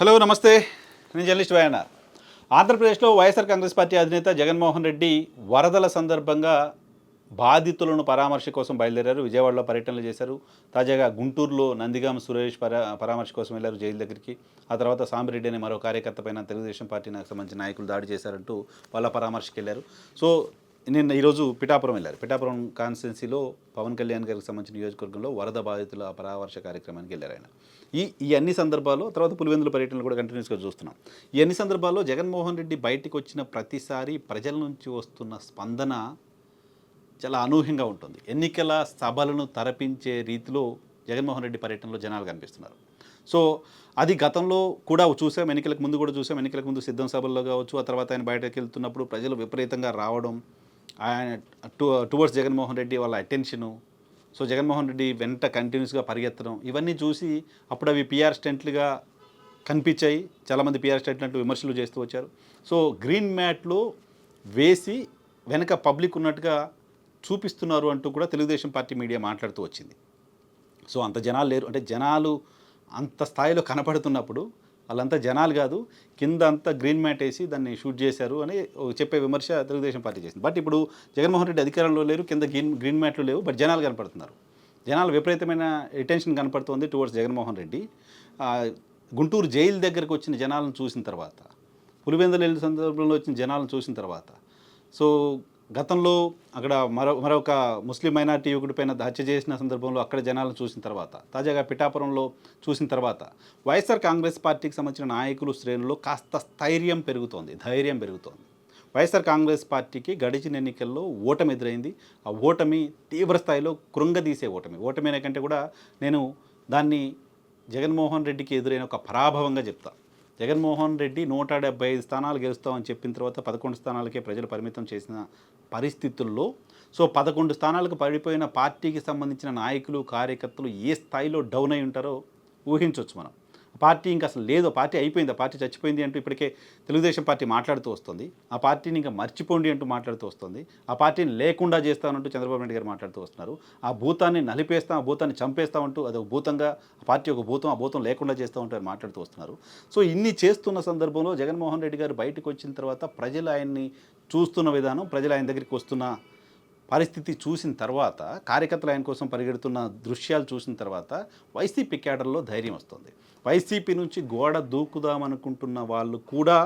Hello నమస్తే. నేను journalist YNR. ఆంధ్రప్రదేశ్లో వైఎస్ఆర్ కాంగ్రెస్ పార్టీ అధినేత జగన్మోహన్ రెడ్డి వరదల సందర్భంగా బాధితులను పరామర్శ కోసం బయలుదేరారు. విజయవాడలో పర్యటనలు చేశారు. తాజాగా గుంటూరులో నందిగామ సురేష్ పరా పరామర్శ కోసం వెళ్ళారు జైలు దగ్గరికి. ఆ తర్వాత సాంబిరెడ్డి అనే మరో కార్యకర్త పైన తెలుగుదేశం పార్టీ నాకు సంబంధించిన నాయకులు దాడి చేశారంటూ వాళ్ళ పరామర్శకు వెళ్ళారు సో నిన్న ఈరోజు పిఠాపురం వెళ్ళారు. పిఠాపురం కాన్స్టిట్యున్సీలో పవన్ కళ్యాణ్ గారికి సంబంధించిన నియోజకవర్గంలో వరద బాధితుల పరామర్శ కార్యక్రమానికి వెళ్ళారు ఆయన. ఈ ఈ అన్ని సందర్భాల్లో తర్వాత పులివెందుల పర్యటనలు కూడా కంటిన్యూస్గా చూస్తున్నాం. ఈ అన్ని సందర్భాల్లో జగన్మోహన్ రెడ్డి బయటికి వచ్చిన ప్రతిసారి ప్రజల నుంచి వస్తున్న స్పందన చాలా అనూహ్యంగా ఉంటుంది. ఎన్నికల సభలను తరపించే రీతిలో జగన్మోహన్ రెడ్డి పర్యటనలో జనాలు కనిపిస్తున్నారు. సో అది గతంలో కూడా చూసాం. ఎన్నికలకు ముందు కూడా చూసాం. ఎన్నికలకు ముందు సిద్ధం సభల్లో కావచ్చు ఆ తర్వాత ఆయన బయటకు వెళ్తున్నప్పుడు ప్రజలు విపరీతంగా రావడం ఆయన టువర్డ్స్ జగన్మోహన్ రెడ్డి వాళ్ళ అటెన్షను సో జగన్మోహన్ రెడ్డి వెంట కంటిన్యూస్గా పరిగెత్తడం. ఇవన్నీ చూసి అప్పుడు అవి పిఆర్ స్టెంట్లుగా కనిపించాయి. చాలామంది పిఆర్ స్టెంట్లు అంటూ విమర్శలు చేస్తూ వచ్చారు. సో గ్రీన్ మ్యాట్లో వేసి వెనక పబ్లిక్ ఉన్నట్టుగా చూపిస్తున్నారు అంటూ కూడా తెలుగుదేశం పార్టీ మీడియా మాట్లాడుతూ వచ్చింది. సో అంత జనాలు లేరు. అంటే జనాలు అంత స్థాయిలో కనపడుతున్నప్పుడు వాళ్ళంతా జనాలు కాదు కింద అంతా గ్రీన్ మ్యాట్ వేసి దాన్ని షూట్ చేశారు అని చెప్పే విమర్శ తెలుగుదేశం పార్టీ చేసింది. బట్ ఇప్పుడు జగన్మోహన్ రెడ్డి అధికారంలో లేరు కింద గ్రీన్ గ్రీన్ మ్యాట్లు లేవు బట్ జనాలు కనపడుతున్నారు. జనాలు విపరీతమైన అటెన్షన్ కనపడుతోంది టువర్డ్స్ జగన్మోహన్ రెడ్డి. గుంటూరు జైలు దగ్గరకు వచ్చిన జనాలను చూసిన తర్వాత పులివెందులు వెళ్ళిన సందర్భంలో వచ్చిన జనాలను చూసిన తర్వాత. సో గతంలో అక్కడ మరో మరొక ముస్లిం మైనార్టీ యువకుడి పైన హత్య చేసిన సందర్భంలో అక్కడ జనాలను చూసిన తర్వాత తాజాగా పిఠాపురంలో చూసిన తర్వాత వైఎస్ఆర్ కాంగ్రెస్ పార్టీకి సంబంధించిన నాయకులు శ్రేణుల్లో కాస్త స్థైర్యం పెరుగుతోంది ధైర్యం పెరుగుతోంది. వైఎస్ఆర్ కాంగ్రెస్ పార్టీకి గడిచిన ఎన్నికల్లో ఓటమి ఎదురైంది. ఆ ఓటమి తీవ్ర స్థాయిలో కృంగదీసే ఓటమి. ఓటమి అనే కంటే కూడా నేను దాన్ని జగన్మోహన్ రెడ్డికి ఎదురైన ఒక పరాభవంగా చెప్తా. జగన్మోహన్ రెడ్డి నూట డెబ్బై ఐదు స్థానాలు గెలుస్తామని చెప్పిన తర్వాత పదకొండు స్థానాలకే ప్రజలు పరిమితం చేసిన పరిస్థితుల్లో సో పదకొండు స్థానాలకు పడిపోయిన పార్టీకి సంబంధించిన నాయకులు కార్యకర్తలు ఏ స్థాయిలో డౌన్ అయి ఉంటారో ఊహించవచ్చు మనం. పార్టీ ఇంకా అసలు లేదు. పార్టీ అయిపోయింది. ఆ పార్టీ చచ్చిపోయింది అంటూ ఇప్పటికే తెలుగుదేశం పార్టీ మాట్లాడుతూ వస్తుంది. ఆ పార్టీని ఇంకా మర్చిపోండి అంటూ మాట్లాడుతూ వస్తుంది. ఆ పార్టీని లేకుండా చేస్తానంటూ చంద్రబాబు నాయుడు గారు మాట్లాడుతూ వస్తున్నారు. ఆ భూతాన్ని నలిపేస్తాం ఆ భూతాన్ని చంపేస్తామంటూ అది ఒక భూతంగా ఆ పార్టీ ఒక భూతం ఆ భూతం లేకుండా చేస్తామంటూ ఆయన మాట్లాడుతూ వస్తున్నారు. సో ఇన్ని చేస్తున్న సందర్భంలో జగన్మోహన్ రెడ్డి గారు బయటకు వచ్చిన తర్వాత ప్రజలు ఆయన్ని చూస్తున్న విధానం ప్రజలు ఆయన దగ్గరికి వస్తున్న పరిస్థితి చూసిన తర్వాత కార్యకర్తలు ఆయన కోసం పరిగెడుతున్న దృశ్యాలు చూసిన తర్వాత వైసీపీ క్యాడర్లో ధైర్యం వస్తుంది. వైసీపీ నుంచి గోడ దూకుదామనుకుంటున్న వాళ్ళు కూడా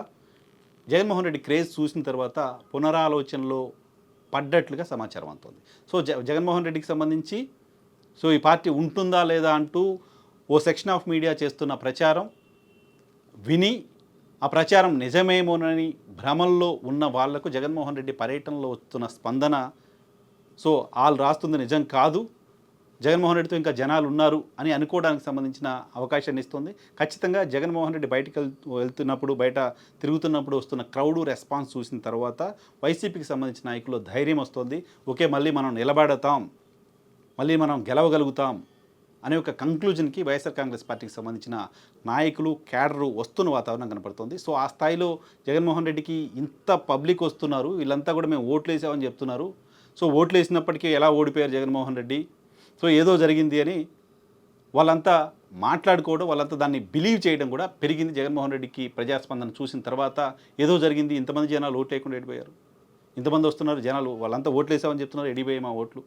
జగన్మోహన్ రెడ్డి క్రేజ్ చూసిన తర్వాత పునరాలోచనలో పడ్డట్లుగా సమాచారం అందుతుంది. సో జ జగన్మోహన్ రెడ్డికి సంబంధించి సో ఈ పార్టీ ఉంటుందా లేదా అంటూ ఓ సెక్షన్ ఆఫ్ మీడియా చేస్తున్న ప్రచారం విని ఆ ప్రచారం నిజమేమోనని భ్రమల్లో ఉన్న వాళ్ళకు జగన్మోహన్ రెడ్డి పర్యటనలో వస్తున్న స్పందన సో వాళ్ళు రాస్తుంది నిజం కాదు. జగన్మోహన్ రెడ్డితో ఇంకా జనాలు ఉన్నారు అని అనుకోవడానికి సంబంధించిన అవకాశాన్ని ఇస్తుంది. ఖచ్చితంగా జగన్మోహన్ రెడ్డి బయటకు వెళ్తున్నప్పుడు బయట తిరుగుతున్నప్పుడు వస్తున్న క్రౌడ్ రెస్పాన్స్ చూసిన తర్వాత వైసీపీకి సంబంధించిన నాయకులు ధైర్యం వస్తుంది. ఓకే మళ్ళీ మనం నిలబడతాం. మళ్ళీ మనం గెలవగలుగుతాం అనే ఒక కంక్లూజన్కి వైఎస్ఆర్ కాంగ్రెస్ పార్టీకి సంబంధించిన నాయకులు క్యాడరు వస్తున్న వాతావరణం కనపడుతుంది. సో ఆ స్థాయిలో జగన్మోహన్ రెడ్డికి ఇంత పబ్లిక్ వస్తున్నారు. వీళ్ళంతా కూడా మేము ఓట్లు వేసామని చెప్తున్నారు. సో ఓట్లు వేసినప్పటికీ ఎలా ఓడిపోయారు జగన్మోహన్ రెడ్డి? సో ఏదో జరిగింది అని వాళ్ళంతా మాట్లాడుకోవడం వాళ్ళంతా దాన్ని బిలీవ్ చేయడం కూడా పెరిగింది జగన్మోహన్ రెడ్డికి ప్రజాస్పందన చూసిన తర్వాత ఏదో జరిగింది ఇంతమంది జనాలు ఓట్లు లేకుండా ఎడిపోయారు. ఇంతమంది వస్తున్నారు జనాలు వాళ్ళంతా ఓట్లు వేసామని చెప్తున్నారు ఎడిపోయాయి మా ఓట్లు?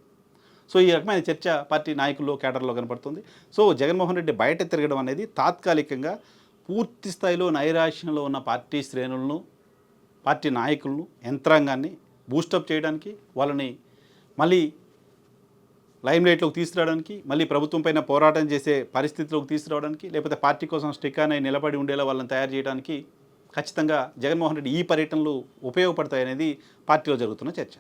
సో ఈ రకమైన చర్చ పార్టీ నాయకుల్లో కేటర్లో కనపడుతుంది. సో జగన్మోహన్ రెడ్డి బయట తిరగడం అనేది తాత్కాలికంగా పూర్తి స్థాయిలో నైరాశ్యంలో ఉన్న పార్టీ శ్రేణులను పార్టీ నాయకులను యంత్రాంగాన్ని బూస్టప్ చేయడానికి వాళ్ళని మళ్ళీ లైమ్లైట్లోకి తీసుకురావడానికి మళ్ళీ ప్రభుత్వం పైన పోరాటం చేసే పరిస్థితిలోకి తీసుకురావడానికి లేకపోతే పార్టీ కోసం స్టిక్ అనే నిలబడి ఉండేలా వాళ్ళని తయారు చేయడానికి ఖచ్చితంగా జగన్మోహన్ రెడ్డి ఈ పర్యటనలు ఉపయోగపడతాయనేది పార్టీలో జరుగుతున్న చర్చ.